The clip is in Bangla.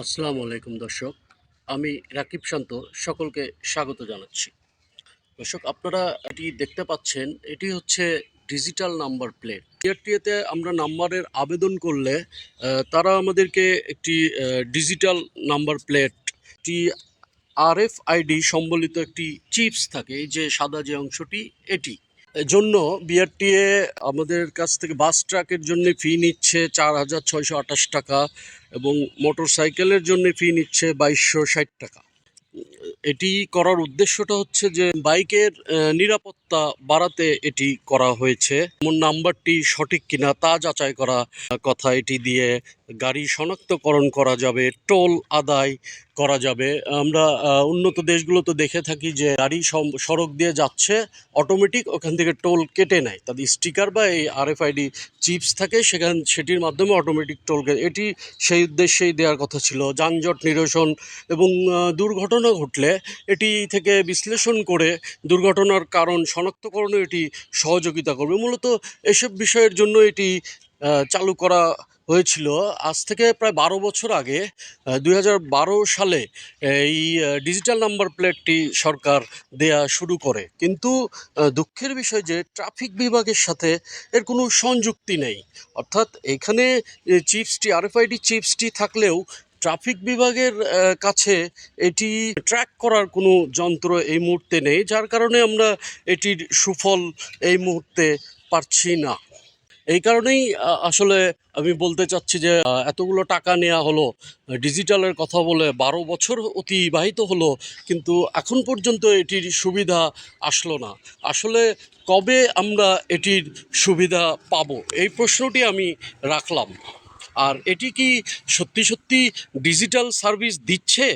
আসসালামু আলাইকুম দর্শক, আমি রাকিব শান্ত, সকলকে স্বাগত জানাচ্ছি। দর্শক, আপনারা এটি দেখতে পাচ্ছেন, এটি হচ্ছে ডিজিটাল নাম্বার প্লেট। টিআরটিএতে আমরা নাম্বারের আবেদন করলে তারা আমাদেরকে একটি ডিজিটাল নাম্বার প্লেট টি আরএফ আইডি সম্বলিত একটি চিপস থাকে, এই যে সাদা যে অংশটি, এটি। জন্য বিআরটিএ আমাদের কাছ থেকে বাস ট্রাকের জন্য ফি নিচ্ছে চার হাজার ছয়শো আঠাশ টাকা এবং মোটর সাইকেলের জন্য ফি নিচ্ছে বাইশশো ষাট টাকা। এটি করার উদ্দেশ্যটা হচ্ছে যে বাইকের নিরাপত্তা বাড়াতে এটি করা হয়েছে। এমন নাম্বারটি সঠিক কিনা তা যাচাই করা কথা এটি দিয়ে গাড়ি শনাক্তকরণ করা যাবে, টোল আদায় করা যাবে। আমরা উন্নত দেশগুলোতে দেখে থাকি যে গাড়ি সড়ক দিয়ে যাচ্ছে অটোমেটিক ওখান থেকে টোল কেটে নেয়। তাদের স্টিকার বা এই আরএফআইডি চিপস থাকে, সেখান, সেটির মাধ্যমে অটোমেটিক টোল এটি সেই উদ্দেশ্যেই দেওয়ার কথা ছিল। যানজট নিরসন এবং দুর্ঘটনা ঘটলে এটি থেকে বিশ্লেষণ করে দুর্ঘটনার কারণ শনাক্তকরণে এটি সহযোগিতা করবে। মূলত এসব বিষয়ের জন্য এটি চালু করা হয়েছিল। আজ থেকে প্রায় বারো বছর আগে দু হাজার বারো সালে এই ডিজিটাল নাম্বার প্লেটটি সরকার দেয়া শুরু করে। কিন্তু দুঃখের বিষয় যে ট্রাফিক বিভাগের সাথে এর কোনো সংযুক্তি নেই। অর্থাৎ এখানে চিপসটি আরএফআইডি চিপসটি থাকলেও ট্রাফিক বিভাগের কাছে এটি ট্র্যাক করার কোনো যন্ত্র এই মুহূর্তে নেই। যার কারণে আমরা এটির সুফল এই মুহূর্তে পাচ্ছি না। এই কারণেই আসলে আমি বলতে চাচ্ছি যে এতগুলো টাকা নেওয়া হলো ডিজিটালের কথা বলে বারো বছর অতিবাহিত হলো, কিন্তু এখন পর্যন্ত এটির সুবিধা আসলো না। আসলে কবে আমরা এটির সুবিধা পাব? এই প্রশ্নটি আমি রাখলাম। আর এটি কি সত্যি সত্যি ডিজিটাল সার্ভিস দিচ্ছে?